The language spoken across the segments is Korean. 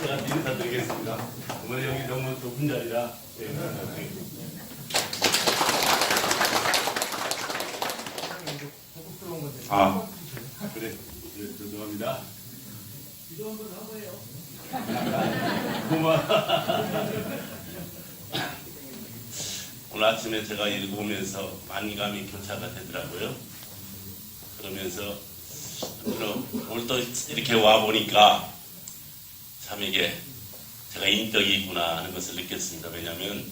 제가 인사드리겠습니다. 오늘 여기 너무 좁은 자리라 네, 인사드리겠습니다. 아, 그래. 네, 죄송합니다. 고마워. 오늘 아침에 제가 읽어보면서 만감이 교차가 되더라고요. 그러면서 그럼 오늘 또 이렇게 와 보니까 참 이게 제가 인격이 있구나 하는 것을 느꼈습니다. 왜냐하면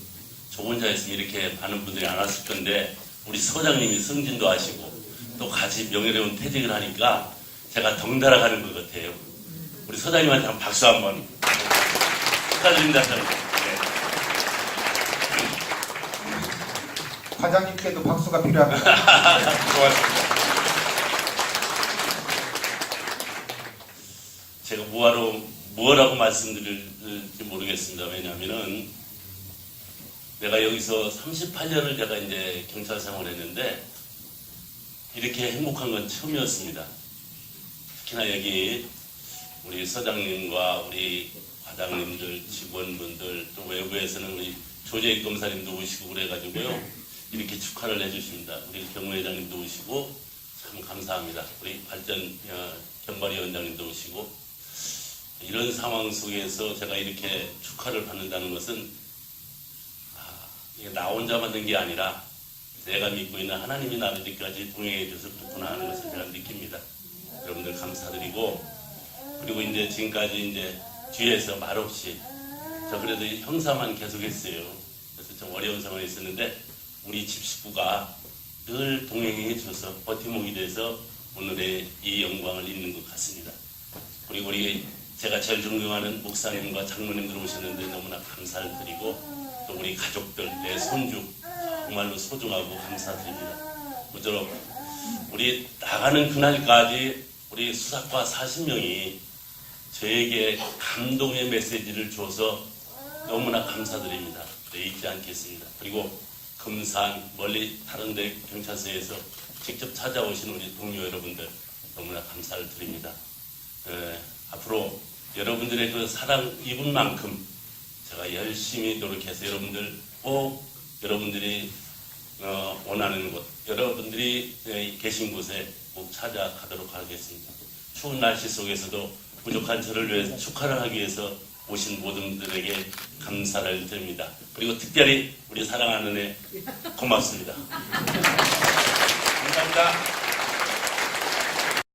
저 혼자 있으면 이렇게 많은 분들이 안 왔을 건데 우리 서장님이 승진도 하시고 또 같이 명예로운 퇴직을 하니까 제가 덩달아 가는 것 같아요. 우리 서장님한테 한 박수 한번 축하드립니다. 저는. 네. 과장님께도 박수가 필요합니다. 고맙습니다. 제가 뭐라고 말씀드릴지 모르겠습니다. 왜냐하면은 내가 여기서 38년을 제가 이제 경찰 생활을 했는데 이렇게 행복한 건 처음이었습니다. 특히나 여기 우리 서장님과 우리 과장님들, 직원분들, 또 외부에서는 우리 조재익 검사님도 오시고 그래가지고요. 이렇게 축하를 해주십니다. 우리 경무회장님도 오시고 참 감사합니다. 우리 발전 어, 견발위원장님도 오시고 이런 상황 속에서 제가 이렇게 축하를 받는다는 것은 아, 나 혼자 만든 게 아니라 내가 믿고 있는 하나님이 나를 이렇게까지 동행해 줘서 그렇구나 하는 것을 제가 느낍니다. 여러분들 감사드리고 그리고 이제 지금까지 이제 뒤에서 말없이 저 그래도 형사만 계속했어요. 그래서 좀 어려운 상황에 있었는데 우리 집 식구가 늘 동행해 줘서 버팀목이 돼서 오늘의 이 영광을 잇는 것 같습니다. 그리고 우리 제가 제일 존경하는 목사님과 장로님들 오셨는데 너무나 감사를 드리고 또 우리 가족들, 내 손주 정말로 소중하고 감사드립니다. 무쪼록 우리 나가는 그날까지 우리 수사과 40명이 저에게 감동의 메시지를 줘서 너무나 감사드립니다. 네, 잊지 않겠습니다. 그리고 금산 멀리 다른 데 경찰서에서 직접 찾아오신 우리 동료 여러분들 너무나 감사를 드립니다. 에, 앞으로 여러분들의 그 사랑 입은 만큼 제가 열심히 노력해서 여러분들 꼭 여러분들이 어, 원하는 곳, 여러분들이 에, 계신 곳에 꼭 찾아가도록 하겠습니다. 추운 날씨 속에서도 부족한 저를 위해 축하를 하기 위해서 오신 모든 분들에게 감사를 드립니다. 그리고 특별히 우리 사랑하는 애 고맙습니다. 감사합니다.